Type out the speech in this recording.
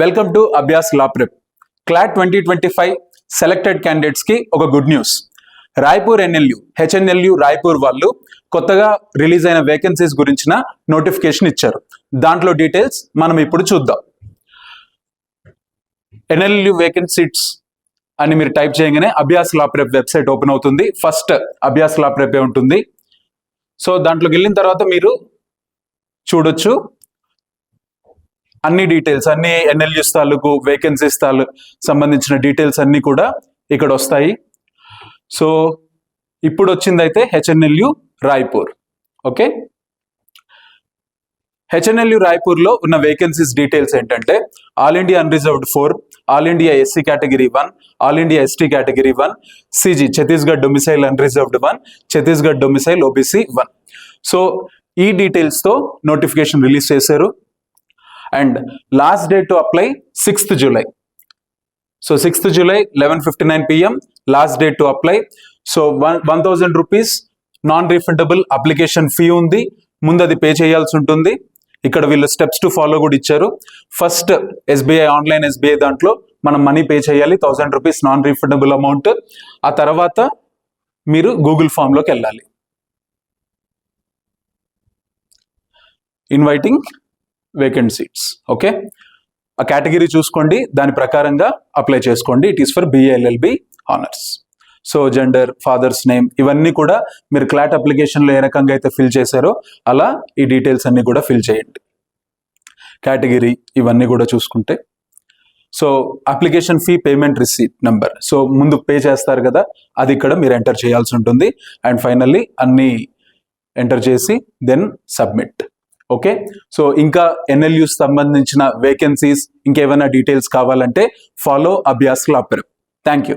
Welcome to Abhyas law prep CLAT twenty twenty five selected క్యాండిడేట్స్కి ఒక good news Raipur NLU HNLU Raipur వాళ్ళు కొత్తగా release అయిన vacancies గురించిన నోటిఫికేషన్ ఇచ్చారు. దాంట్లో డీటెయిల్స్ మనం ఇప్పుడు చూద్దాం. ఎన్ఎల్యు వేకెన్సీట్స్ అని మీరు టైప్ చేయగానే Abhyas law prep website open అవుతుంది. ఫస్ట్ అభ్యాస్ లా ప్రెపే ఉంటుంది? సో దాంట్లోకి వెళ్ళిన తర్వాత మీరు చూడొచ్చు. అన్ని డీటెయిల్స్ అన్ని ఎన్ఎల్యూస్ తాలూకు వేకెన్సీస్ తాలూ సంబంధించిన డీటెయిల్స్ అన్ని కూడా ఇక్కడ వస్తాయి. సో ఇప్పుడు వచ్చిందైతే హెచ్ఎన్ఎల్యు రాయ్పూర్. ఓకే హెచ్ఎన్ఎల్యు రాయ్పూర్లో ఉన్న వేకెన్సీస్ డీటెయిల్స్ ఏంటంటే all India unreserved four all India SC category one all India ST category one CG Chhattisgarh domicile unreserved one Chhattisgarh domicile OBC one so ఈ డీటెయిల్స్తో నోటిఫికేషన్ రిలీజ్ చేశారు. And last date to apply sixth July. So sixth July eleven fifty nine PM last date to apply. So one one thousand rupees non refundable application fee ఉంది. ముందు అది pay చేయాల్సి ఉంటుంది. ఇక్కడ వీళ్ళు స్టెప్స్ టు ఫాలో కూడా ఇచ్చారు. First SBI online SBI దాంట్లో మనం మనీ పే చేయాలి. Thousand rupees non refundable amount ఆ తర్వాత మీరు గూగుల్ ఫామ్లోకి వెళ్ళాలి. ఇన్వైటింగ్ వేకెంట్ సీట్స్ ఓకే ఆ కేటగిరీ చూసుకోండి. దాని ప్రకారంగా అప్లై చేసుకోండి. It is for BA LLB honours so gender father's name ఇవన్నీ కూడా మీరు క్లాట్ అప్లికేషన్లో ఏ రకంగా అయితే ఫిల్ చేశారో అలా ఈ డీటెయిల్స్ అన్నీ కూడా ఫిల్ చేయండి. కేటగిరీ ఇవన్నీ కూడా చూసుకుంటే. So application fee payment receipt number so ముందు పే చేస్తారు కదా అది ఇక్కడ మీరు ఎంటర్ చేయాల్సి ఉంటుంది. అండ్ ఫైనల్లీ అన్నీ ఎంటర్ చేసి దెన్ సబ్మిట్ ఓకే సో ఇంకా ఎన్ఎల్యూస్ సంబంధించిన వేకెన్సీస్ ఇంకేమైనా డీటెయిల్స్ కావాలంటే ఫాలో అభ్యాస్ క్లాప్ థ్యాంక్ యూ